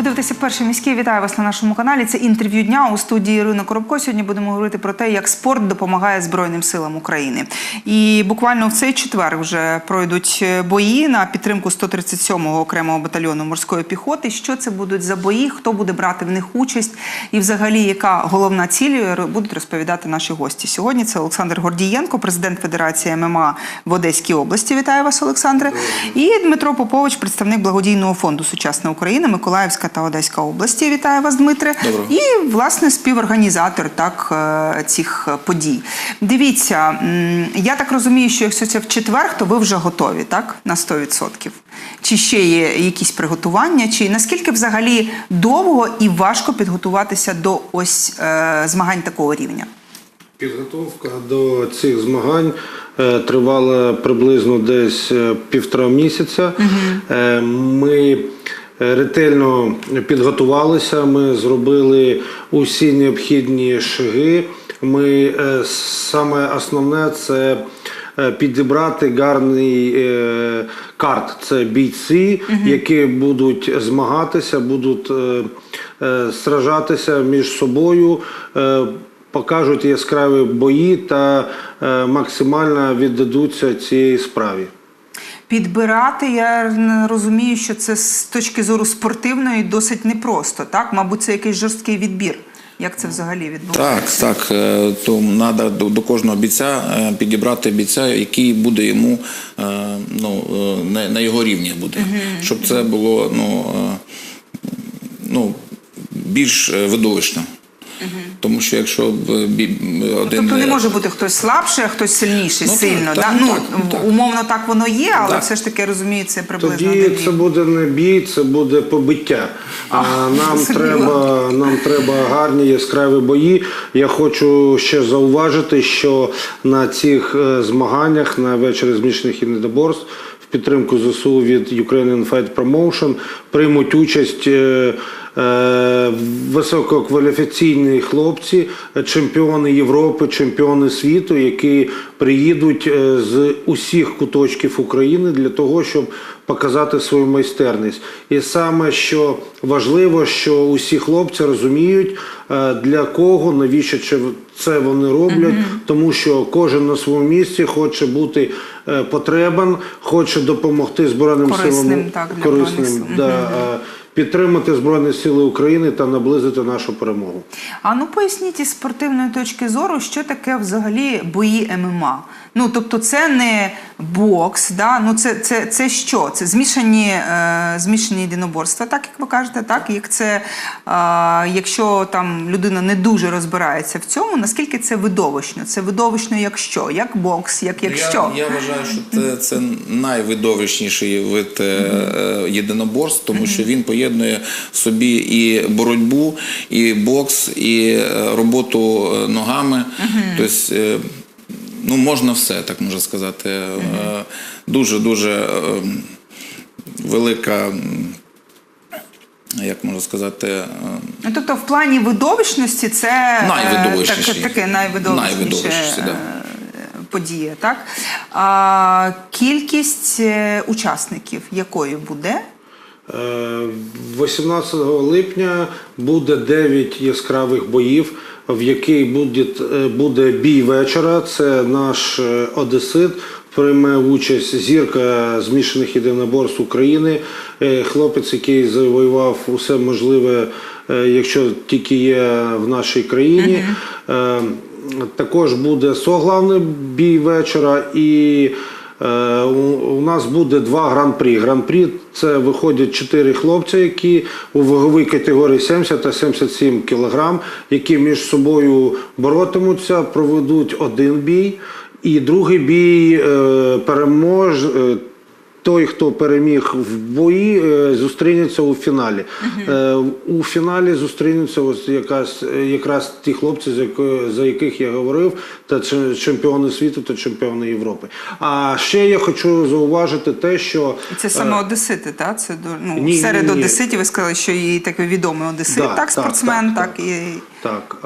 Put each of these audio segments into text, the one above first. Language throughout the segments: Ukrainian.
Ви дивитеся перший міський. Вітаю вас на нашому каналі. Це інтерв'ю дня у студії Ірина Коробко. Сьогодні будемо говорити про те, як спорт допомагає Збройним силам України. І буквально в цей четвер вже пройдуть бої на підтримку 137-го окремого батальйону морської піхоти. Що це будуть за бої? Хто буде брати в них участь? І, взагалі, яка головна ціль будуть розповідати наші гості. Сьогодні це Олександр Гордієнко, президент Федерації ММА в Одеській області. Вітаю вас, Олександре. І Дмитро Попович, представник благодійного фонду Сучасна Україна, Миколаївська та Одеська області. Вітаю вас, Дмитре. Доброго. І власне співорганізатор так е, цих подій. Дивіться, я так розумію, що якщо це в четвер, то ви вже готові, так? На 100%. Чи ще є якісь приготування? Чи наскільки взагалі довго і важко підготуватися до ось е, змагань такого рівня? Підготовка до цих змагань е, тривала приблизно десь е, півтора місяця. Е, Ми ретельно підготувалися, ми зробили усі необхідні шаги. Ми е, саме основне це е, підібрати гарний е, карт. Це бійці, які будуть змагатися, будуть е, е, сражатися між собою. е, покажуть яскраві бої та е, максимально віддадуться цій справі. Підбирати, я розумію, що це з точки зору спортивної досить непросто, так? Мабуть, це якийсь жорсткий відбір. Як це взагалі відбувається? так. е, То треба до, кожного бійця е, підібрати бійця, який буде йому е, ну, на, його рівні буде. Щоб це було ну, ну, більш е, Тому що якщо б бі- один. Тобто не е, може бути хтось слабший, а хтось сильніший, Ну, сильно. так, да? ну, ну, так, ну, так. умовно так воно є, але Так. все ж таки я розумію, це приблизно Тоді один це буде не бій, це буде побиття. А, нам, зрозуміло. треба, нам треба гарні яскраві бої. Я хочу ще зауважити, що на цих е, змаганнях на вечорі змішаних єдиноборств в підтримку ЗСУ від Ukrainian Fight Promotion приймуть участь. Е, Висококваліфіційні хлопці, чемпіони Європи, чемпіони світу, які приїдуть е, з усіх куточків України для того, щоб показати свою майстерність. І саме що важливо, що усі хлопці розуміють, е, для кого, навіщо це- вони роблять, тому що кожен на своєму місці хоче бути потребен, хоче допомогти Збройним Корисним, силам так, для корисним, да, підтримати Збройні Сили України та наблизити нашу перемогу. А ну поясніть із спортивної точки зору, що таке взагалі бої ММА. Ну тобто, це не бокс, да? ну це, це, це що? Це змішані, е, змішані єдиноборства, так як ви кажете, так як це, е, якщо там людина не дуже розбирається в цьому, наскільки це видовищно? Це видовищно як що? Як бокс, як якщо? Я, я вважаю, що це, це найвидовищніший вид е, е, єдиноборств, тому що він поєднує в собі і боротьбу, і бокс, і е, роботу е, ногами. Тобто, е, ну, можна все, так можна сказати. Е, Дуже-дуже е, велика, як можна сказати, е, Ну, тобто, в плані видовищності це е, Найвидовищніші. таке, таке найвидовищніше Найвидовищніші, да. подія. Так? А, кількість учасників якою буде? Е, 18 липня буде 9 яскравих боїв, в який буде, е, буде бій вечора. Це наш е, одесит. Прийме участь зірка змішаних єдиноборств України, е, хлопець, який завоював усе можливе, е, якщо тільки є в нашій країні. Е, Також буде соглавний бій вечора і Е, У у нас буде два гран-прі. Гран-прі це виходять чотири хлопці, які у ваговій категорії 70 та 77 кілограм, які між собою боротимуться, проведуть один бій, і другий бій е, переможе. е, той, хто переміг в бої, е, зустрінеться у фіналі. Е, У фіналі зустрінуться ось якась, е, якраз ті хлопці, за, яких я говорив, та чемпіони світу та чемпіони Європи. А ще я хочу зауважити те, що Це саме одесити, так? Це ну, Ні, серед ні, ні. одеситів ви сказали, що і такий відомий одесит, Да, так, так, спортсмен, так, так, і. Так,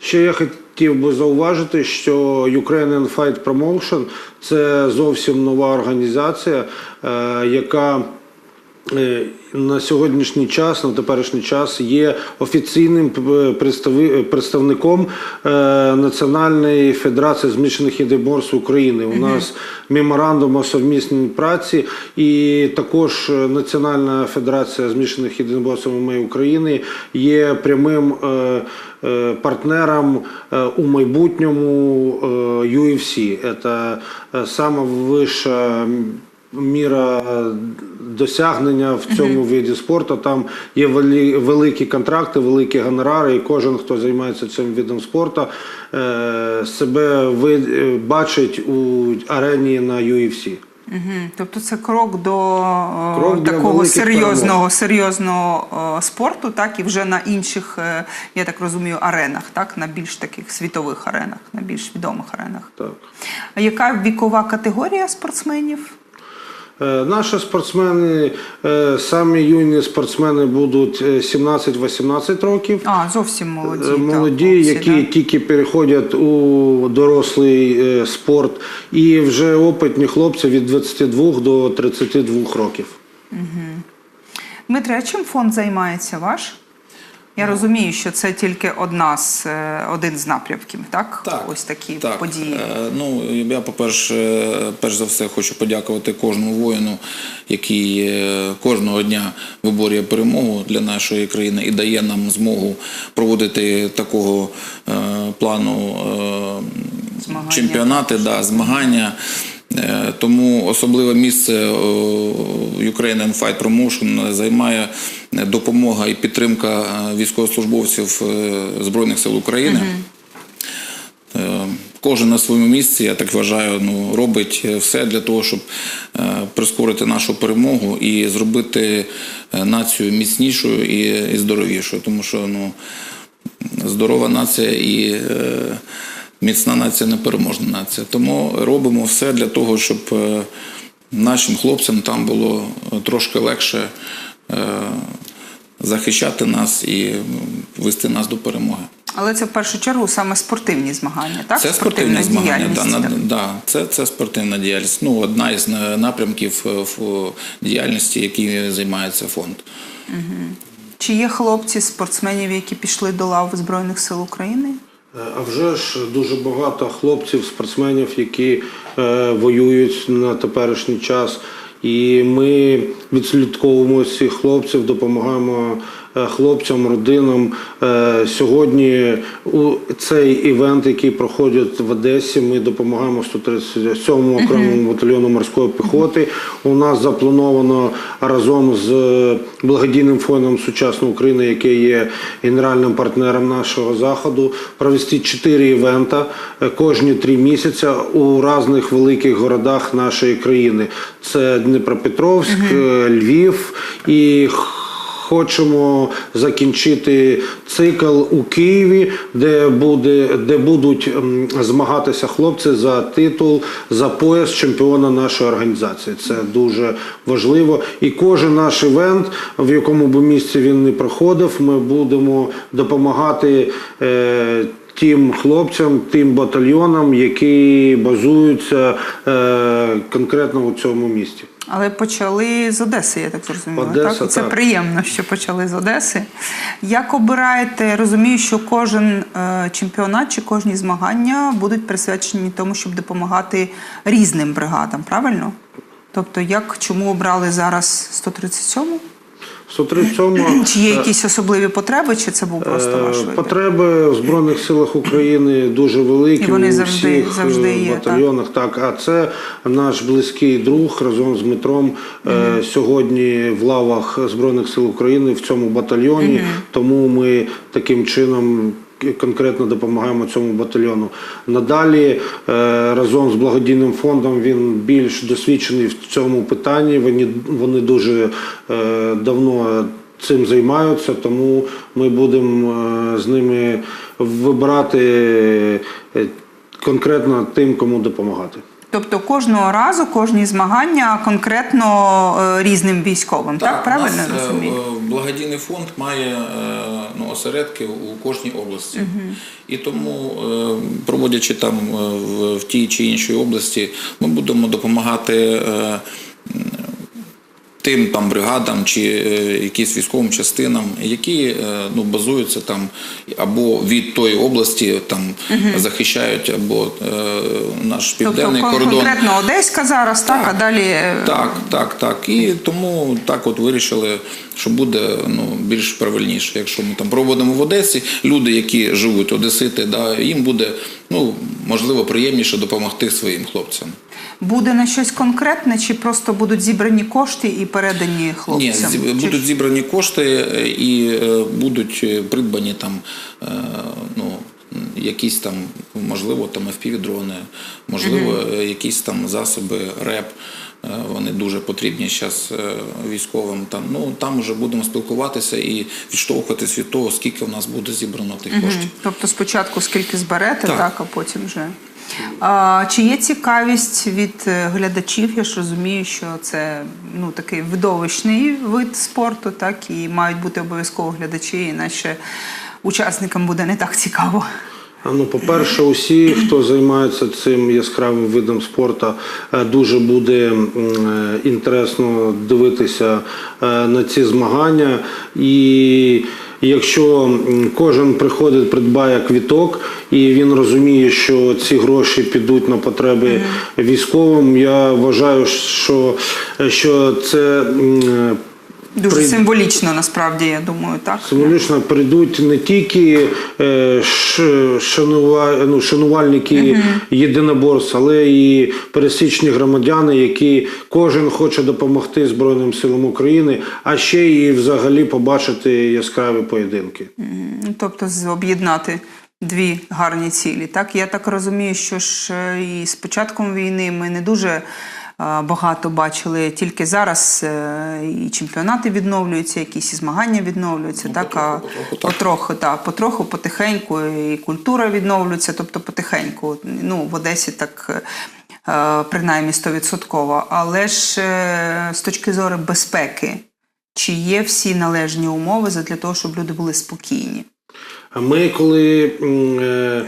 ще я хотів би зауважити, що Ukrainian Fight Promotion – це зовсім нова організація, е, яка на сьогоднішній час, на теперішній час є офіційним е, представником е, Національної федерації змішаних єдиноборств України. У нас меморандум о совмісній праці, і також е, Національна федерація змішаних єдиноборств ММА України є прямим е, е, партнером е, у майбутньому е, UFC. Це е, вища міра досягнення в цьому виді спорту. Там є великі контракти, великі гонорари, і кожен, хто займається цим видом спорту, е, себе е, бачить у арені на UFC. Мгм. Тобто це крок до е, Крок такого серйозного, перемог. серйозного спорту, так і вже на інших, я так розумію, аренах, так на більш таких світових аренах, на більш відомих аренах. Так. А яка вікова категорія спортсменів? Е, Наші спортсмени, е, самі юні спортсмени будуть е, 17-18 років. А, зовсім молоді. Молоді, так, хлопці, які да. тільки переходять у дорослий е, спорт, і вже опитні хлопці від 22 до 32 років. Дмитре, а чим фонд займається ваш? Я розумію, що це тільки одна з е, один з напрямків, так? Так, Ось такі так. події. Е, Ну, я, по-перше, перш за все хочу подякувати кожному воїну, який е, кожного дня виборює перемогу для нашої країни і дає нам змогу проводити такого е, плану е, Змагання. чемпіонати, да, змагання. Е, Тому особливе місце е, Ukrainian Fight Promotion займає е, допомога і підтримка військовослужбовців Збройних сил України. Кожен на своєму місці, я так вважаю, ну, робить все для того, щоб прискорити нашу перемогу і зробити націю міцнішою і, здоровішою. Тому що ну, здорова нація і міцна нація непереможна нація. Тому робимо все для того, щоб е, нашим хлопцям там було е, трошки легше е, захищати нас і вести нас до перемоги. Але це в першу чергу саме спортивні змагання, так? Це Спортивна змагання. Да, на- так. да, це, це спортивна діяльність. Ну, одна із напрямків в діяльності, який займається фонд. Чи є хлопці спортсменів, які пішли до лав Збройних сил України? Е, А вже ж дуже багато хлопців, спортсменів, які е, воюють на теперішній час. І ми відслідковуємо цих хлопців, допомагаємо е, хлопцям, родинам. Е, Сьогодні у цей івент, який проходить в Одесі, ми допомагаємо 137-му окремому батальйону морської піхоти. У нас заплановано разом з благодійним фондом Сучасна Україна, який є генеральним партнером нашого заходу, провести чотири івента е, кожні три місяці у різних великих городах нашої країни. Це Дніпропетровськ, е, Львів і Хочемо закінчити цикл у Києві, де буде де будуть змагатися хлопці за титул за пояс чемпіона нашої організації. Це дуже важливо. І кожен наш івент, в якому б місці він не проходив, ми будемо допомагати. Е, Тим хлопцям, тим батальйонам, які базуються е, конкретно у цьому місті. Але почали з Одеси, я так зрозуміла. Одеса, так? Це так. приємно, що почали з Одеси. Як обираєте, розумію, що кожен е, чемпіонат чи кожні змагання будуть присвячені тому, щоб допомагати різним бригадам, правильно? Тобто, як чому обрали зараз 137-му? 137 Чи є якісь особливі потреби, чи це був просто ваш Е, вибір? Потреби в Збройних силах України дуже великі І вони у завжди- всіх завжди е, є, батальйонах. Так. а це наш близький друг разом з Дмитром угу. сьогодні в лавах Збройних сил України в цьому батальйоні. Тому ми таким чином. Конкретно допомагаємо цьому батальйону. Надалі е, разом з благодійним фондом він більш досвідчений в цьому питанні. Вони, вони дуже е, давно цим займаються, тому ми будемо е, з ними вибирати конкретно тим, кому допомагати. Тобто кожного разу, кожні змагання конкретно різним військовим, так? Правильно у е, розумію? Благодійний фонд має е, ну, осередки у кожній області. І тому, е, проводячи там е, в тій чи іншій області, ми будемо допомагати. Тим там бригадам чи е, якісь військовим частинам, які е, ну, базуються там або від тої області там захищають, або е, наш Тобто південний кон- кордон. конкретно Одеська зараз, так, а далі е, Так, так, так. І тому так от вирішили, що буде ну, більш правильніше. Якщо ми там проводимо в Одесі, люди, які живуть одесити, да, їм буде ну, можливо приємніше допомогти своїм хлопцям. Буде на щось конкретне, чи просто будуть зібрані кошти і передані хлопцям? Чи- будуть зібрані кошти е, і е, будуть е, придбані там ну, якісь там, можливо, там FPV-дрони, можливо, якісь там засоби РЕП. Вони дуже потрібні зараз військовим. Там ну там вже будемо спілкуватися і відштовхуватись від того, скільки в нас буде зібрано тих коштів. Тобто спочатку скільки зберете, так, Так. а потім вже. Чи є цікавість від е, глядачів? Я ж розумію, що це ну, такий видовищний вид спорту, так, і мають бути обов'язково глядачі, іначе учасникам буде не так цікаво. Ну, по-перше, усі, хто займається цим яскравим видом спорту, е, дуже буде е, інтересно дивитися на ці змагання. І якщо кожен приходить, придбає квіток, і він розуміє, що ці гроші підуть на потреби військовим, я вважаю, що, що це. Дуже При- символічно, насправді, я думаю, так. Символічно прийдуть не тільки е, шанува, ну, шанувальники єдиноборств, але і пересічні громадяни, які кожен хоче допомогти Збройним силам України, а ще і взагалі побачити яскраві поєдинки. Тобто об'єднати дві гарні цілі. Так, я так розумію, що ж е, і з початком війни ми не дуже багато бачили. Тільки зараз е, і чемпіонати відновлюються, якісь і змагання відновлюються. так, а потроху, потроху, так. потроху, так, потроху, потихеньку, і культура відновлюється, тобто потихеньку. Ну, в Одесі так. е, Принаймні 100%. Але ж е, з точки зору безпеки, чи є всі належні умови для того, щоб люди були спокійні? А Ми, коли е,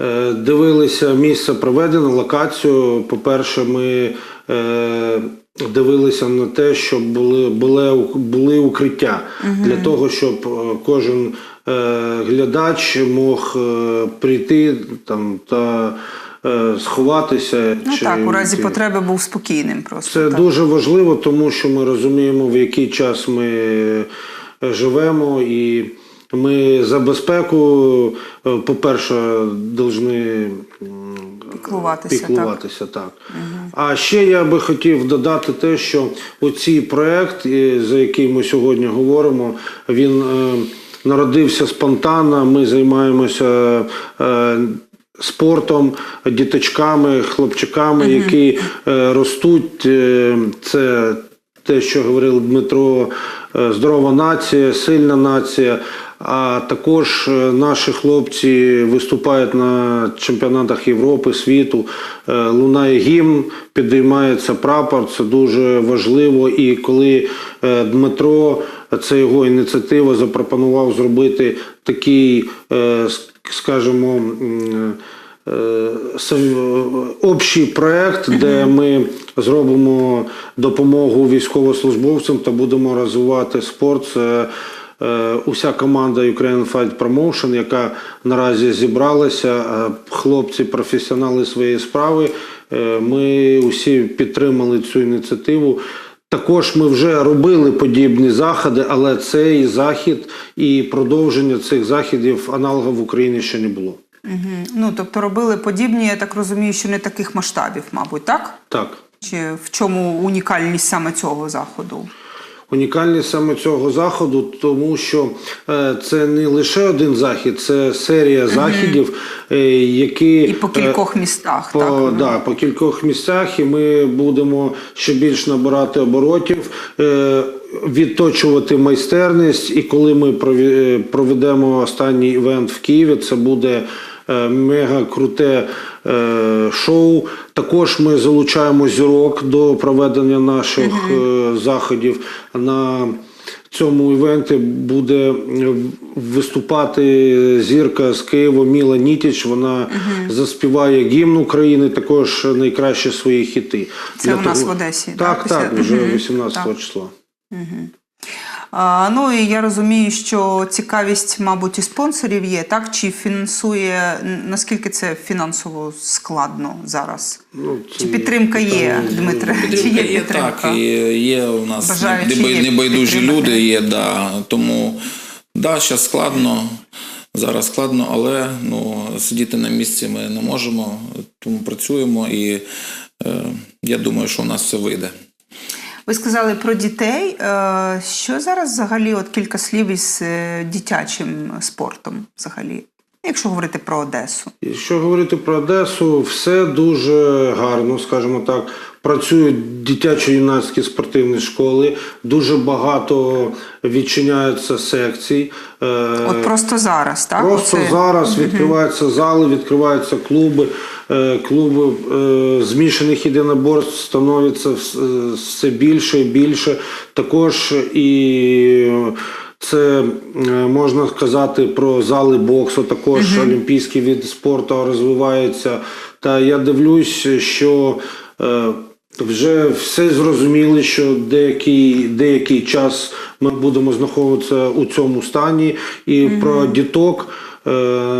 е, дивилися місце проведення, локацію, по-перше, ми е, дивилися на те, щоб були, були, були укриття для того, щоб е, кожен е, глядач мог е, прийти там та е, сховатися. Ну чи так, у разі потреби був спокійним просто. Це так. дуже важливо, тому що ми розуміємо, в який час ми е, живемо, і ми за безпеку, е, по-перше, повинні Піклуватися, так. піклуватися. Так. А ще я би хотів додати те, що оцій проект, за який ми сьогодні говоримо, він е, народився спонтанно. Ми займаємося. е, Спортом, діточками, хлопчиками, які е, ростуть. Е, це те, що говорив Дмитро, е, здорова нація, сильна нація. А також е, наші хлопці виступають на чемпіонатах Європи, світу. Е, Лунає гімн, підіймається прапор. Це дуже важливо. І коли е, Дмитро, це його ініціатива, запропонував зробити такий, скажімо, общий проект, де ми зробимо допомогу військовослужбовцям та будемо розвивати спорт. Це уся команда Ukraine Fight Promotion, яка наразі зібралася, е, хлопці, професіонали своєї справи. Е, Ми усі підтримали цю ініціативу. Також ми вже робили подібні заходи, але цей захід і продовження цих заходів аналогів в Україні ще не було. Мгм. Ну, тобто робили подібні, я так розумію, що не таких масштабів, мабуть, так? Так. Чи в чому унікальність саме цього заходу? Унікальність саме цього заходу, тому що е, це не лише один захід, це серія заходів, е, які І по е, кількох містах, по, так? да, по кількох місцях, і ми будемо ще більш набирати оборотів, відточувати майстерність. І коли ми проведемо останній івент в Києві, це буде мега круте е, шоу. Також ми залучаємо зірок до проведення наших е, заходів. На цьому івенті буде е, виступати зірка з Києва Міла Нітіч. Вона заспіває гімн України, також найкращі свої хіти. Це Для у нас в Одесі, Так, після- так, вже Мгм. 18 Так. числа. А, ну і я розумію, що цікавість, мабуть, і спонсорів є, так? Чи фінансує, наскільки це фінансово складно зараз? Ну, це Чи підтримка є, питання, Дмитре? Чи є є, підтримка? так, є у нас Бажаючі небай- є небайдужі люди, є, да. Тому да, зараз складно, зараз складно, але ну, сидіти на місці ми не можемо, тому працюємо і е, я думаю, що у нас все вийде. Ви сказали про дітей. Е, Що зараз взагалі, от кілька слів із е, дитячим спортом взагалі? Якщо говорити про Одесу. Якщо говорити про Одесу, все дуже гарно, скажімо так. Працюють дитячо-юнацькі спортивні школи, дуже багато відчиняються секцій. Е, От просто зараз, так? Просто Оце- зараз відкриваються зали, відкриваються клуби. Е, Клуби е, змішаних єдиноборств становиться все більше і більше. Також і це можна сказати про зали боксу, також олімпійський від спорту розвивається. Та я дивлюсь, що вже все зрозуміли, що деякий, деякий час ми будемо знаходитися у цьому стані, і про діток. е,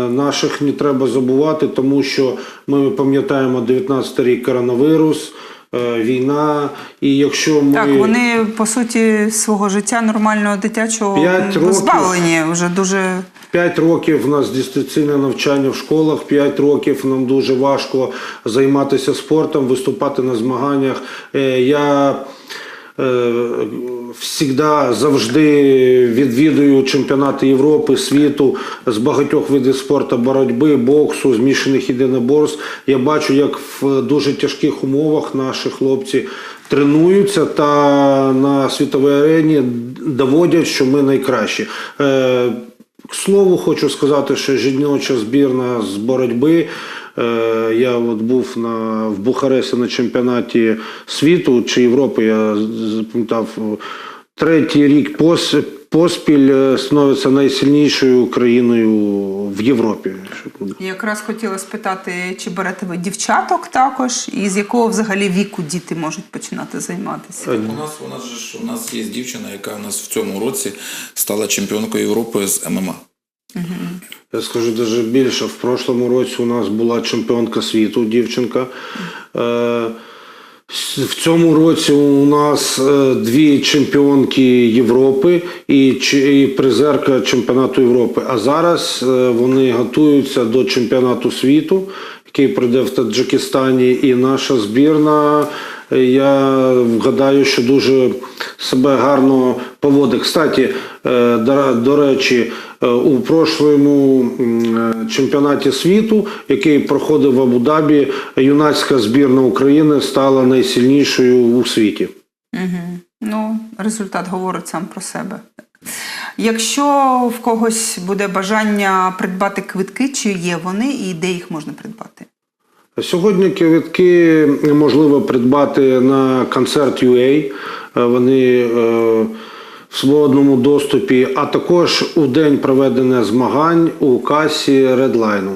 Наших не треба забувати, тому що ми пам'ятаємо 19 рік коронавірус, війна. І якщо ми Так, вони по суті свого життя нормального дитячого П'ять позбавлені вже дуже 5 років у нас дистанційне навчання в школах, 5 років нам дуже важко займатися спортом, виступати на змаганнях. Е, Я завжди завжди відвідую чемпіонати Європи, світу з багатьох видів спорту, боротьби, боксу, змішаних єдиноборств. Я бачу, як в дуже тяжких умовах наші хлопці тренуються та на світовій арені доводять, що ми найкращі. Е, К слову, хочу сказати, що жіноча збірна з боротьби. е, Я от був на, в Бухаресті на чемпіонаті світу чи Європи, я запам'ятав, третій рік поспіль е, становиться найсильнішою країною в Європі. якраз хотіла спитати, чи берете ви дівчаток також, і з якого взагалі віку діти можуть починати займатися? У нас у нас ж у нас є дівчина, яка у нас в цьому році стала чемпіонкою Європи з ММА. Я скажу даже більше. В прошлому році у нас була чемпіонка світу, дівчинка. Е, В цьому році у нас е, дві чемпіонки Європи і, призерка чемпіонату Європи. А зараз е, вони готуються до чемпіонату світу, який пройде в Таджикистані. І наша збірна, е, я вгадаю, що дуже себе гарно поводить. Кстати, до, речі, у прошлому е, чемпіонаті світу, який проходив в Абу-Дабі, юнацька збірна України стала найсильнішою у світі. Угу. Ну, результат говорить сам про себе. Якщо в когось буде бажання придбати квитки, чи є вони і де їх можна придбати? Сьогодні квитки можливо придбати на концерт UA. Е, Вони е, свободному доступі, а також у день проведення змагань у касі Redline.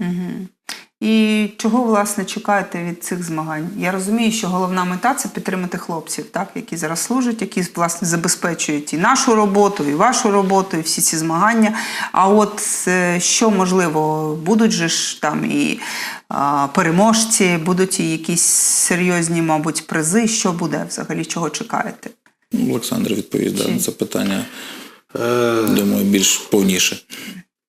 Угу. І чого власне чекаєте від цих змагань? Я розумію, що головна мета це підтримати хлопців, так які зараз служать, які власне забезпечують і нашу роботу, і вашу роботу, і всі ці змагання. А от е, що можливо, будуть же ж там і а, переможці, будуть і якісь серйозні, мабуть, призи. Що буде взагалі? Чого чекаєте? Олександр відповідає на це питання, Е, думаю, більш повніше.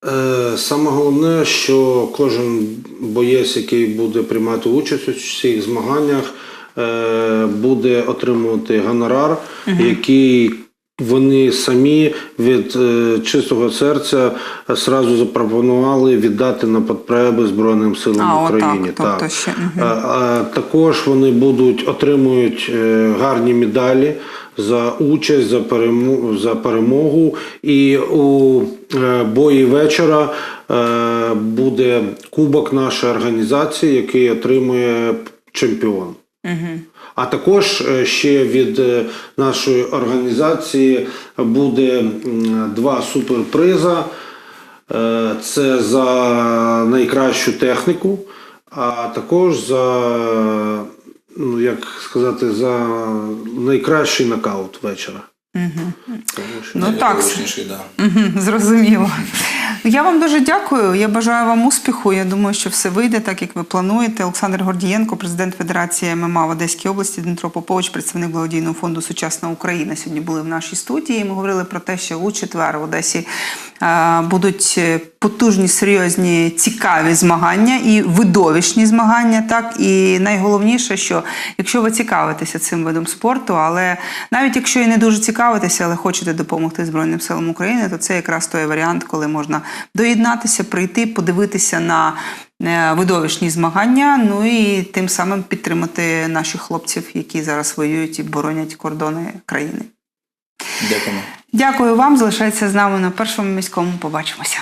Е, Саме головне, що кожен боєць, який буде приймати участь у всіх змаганнях, е, буде отримувати гонорар, який вони самі від е, чистого серця сразу запропонували віддати на потреби Збройним силам А, отак, України. тобто ще, мгм. А, а також вони будуть отримують е, гарні медалі за участь, за перемогу, за перемогу. І у е, бої вечора е, буде кубок нашої організації, який отримує чемпіон. А також е, ще від нашої організації буде два суперприза. Це за найкращу техніку, а також за, ну як сказати, за найкращий нокаут вечора. Тому що Ну так, да. Угу, Зрозуміло. Я вам дуже дякую. Я бажаю вам успіху. Я думаю, що все вийде так, як ви плануєте. Олександр Гордієнко, президент Федерації ММА в Одеській області, Дмитро Попович, представник благодійного фонду Сучасна Україна. Сьогодні були в нашій студії. Ми говорили про те, що у четвер в Одесі е, будуть е, потужні, серйозні, цікаві змагання і видовищні змагання. Так і найголовніше, що якщо ви цікавитеся цим видом спорту, але навіть якщо і не дуже цікавитеся, але хочете допомогти Збройним силам України, то це якраз той варіант, коли можна доєднатися, прийти, подивитися на е, видовищні змагання, ну і тим самим підтримати наших хлопців, які зараз воюють і боронять кордони країни. Дякую. Дякую вам. Залишайтеся з нами на першому міському. Побачимося.